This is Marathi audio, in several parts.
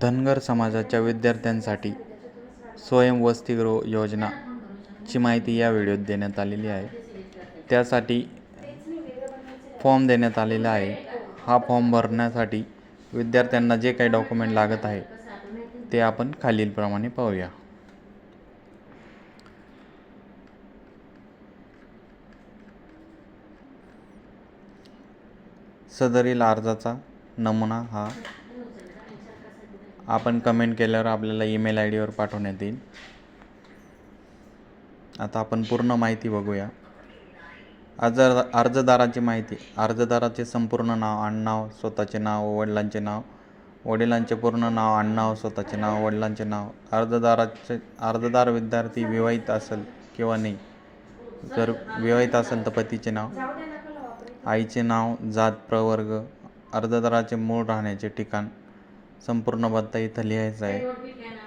धनगर समाजाच्या विद्यार्थ्यांसाठी स्वयं वसतिगृह योजना ची माहिती या व्हिडिओत देण्यात आलेली आहे. त्यासाठी फॉर्म देण्यात आलेला आहे. हा फॉर्म भरण्यासाठी विद्यार्थ्यांना जे काही डॉक्युमेंट लागत आहे ते आपण खालीलप्रमाणे पाहूया. सदरील अर्जाचा नमुना हा आपण कमेंट केल्यावर आपल्याला ईमेल आय डीवर पाठवण्यात येईल. आता आपण पूर्ण माहिती बघूया. अर्ज अर्जदाराची माहिती. अर्जदाराचे संपूर्ण नाव आडनाव स्वतःचे नाव वडिलांचे नाव. वडिलांचे पूर्ण नाव आडनाव स्वतःचे नाव वडिलांचे नाव. अर्जदाराचे अर्जदार विद्यार्थी विवाहित असेल किंवा नाही. जर विवाहित असेल तर पतीचे नाव. आईचे नाव जात प्रवर्ग. अर्जदाराचे मूळ राहण्याचे ठिकाण. संपूर्ण पत्ता इथं लिहायचा आहे.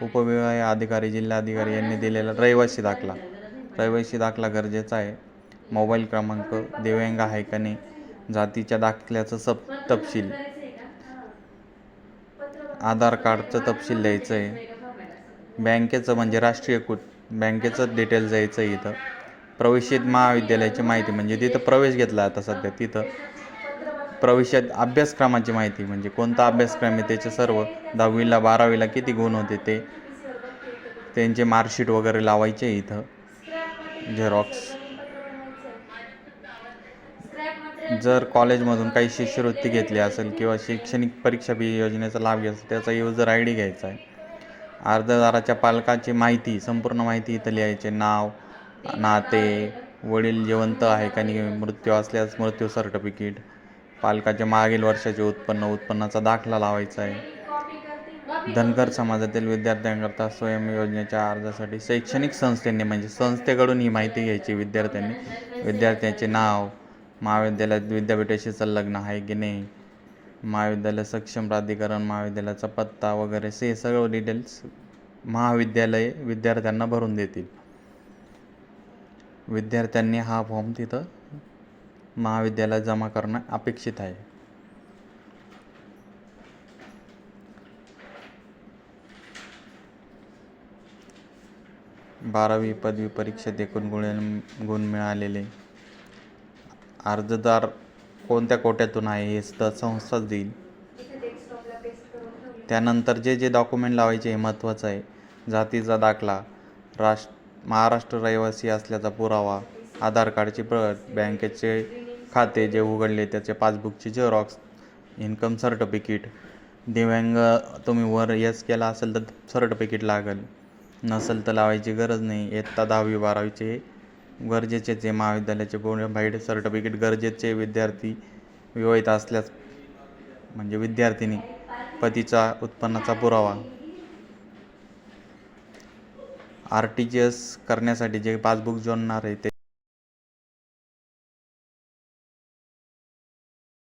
उपविभागीय अधिकारी जिल्हाधिकारी यांनी दिलेला रहिवासी दाखला. रहिवासी दाखला गरजेचा आहे. मोबाईल क्रमांक दिव्यांग आहे का नाही जातीच्या दाखल्याचं सब तपशील. आधार कार्डचं तपशील द्यायचं आहे. बँकेचं म्हणजे राष्ट्रीयकृत बँकेचं डिटेल्स द्यायचं आहे इथं. प्रवेशित महाविद्यालयाची माहिती म्हणजे तिथं प्रवेश घेतला आता सध्या तिथं. प्रवेशात अभ्यासक्रमाची माहिती म्हणजे कोणता अभ्यासक्रम आहे त्याचे सर्व दहावीला बारावीला किती गुण होते ते त्यांचे मार्कशीट वगैरे लावायचे इथं. झेरॉक्स जर कॉलेजमधून काही शिष्यवृत्ती घेतली असेल किंवा शैक्षणिक परीक्षा बी योजनेचा लाभ घ्यायचा त्याचा युजर आय डी घ्यायचा आहे. अर्जदाराच्या पालकाची माहिती संपूर्ण माहिती इथं लिहायचे नाव नाते वडील जिवंत आहे का नाही मृत्यू असल्यास मृत्यू सर्टिफिकेट पालकाच्या मागील वर्षाचे उत्पन्न उत्पन्नाचा दाखला लावायचा आहे. धनगर समाजातील विद्यार्थ्यांकरता स्वयं योजनेच्या अर्जासाठी शैक्षणिक संस्थेने म्हणजे संस्थेकडून ही माहिती घ्यायची विद्यार्थ्यांनी. विद्यार्थ्याचे नाव महाविद्यालयात विद्यापीठाशी संलग्न आहे की नाही महाविद्यालय सक्षम प्राधिकरण महाविद्यालयाचा पत्ता वगैरे हे सगळं डिटेल्स महाविद्यालय विद्यार्थ्यांना भरून देतील. विद्यार्थ्यांनी हा फॉर्म तिथं महाविद्यालयात जमा करणं अपेक्षित आहे. बारावी पदवी परीक्षेत एकूण गुण गुण मिळालेले. अर्जदार कोणत्या कोट्यातून आहे हे संस्थाच देईल. त्यानंतर जे जे डॉक्युमेंट लावायचे हे महत्त्वाचं आहे. जातीचा दाखला राष्ट्र महाराष्ट्र रहिवासी असल्याचा पुरावा आधार कार्डची प्रत बँकेचे खाते जे उघडले त्याचे पासबुकची झेरॉक्स इन्कम सर्टिफिकेट दिव्यांग तुम्ही वर यस केला असेल तर सर्टिफिकेट लागेल. नसेल तर लावायची गरज नाही. इयत्ता दहावी बारावीचे गरजेचेच आहे महाविद्यालयाचे बोर्ड सर्टिफिकेट गरजेचे विद्यार्थी विवाहित असल्यास म्हणजे विद्यार्थिनी पतीचा उत्पन्नाचा पुरावा. आर टी जी एस करण्यासाठी जे पासबुक जोडणार आहे ते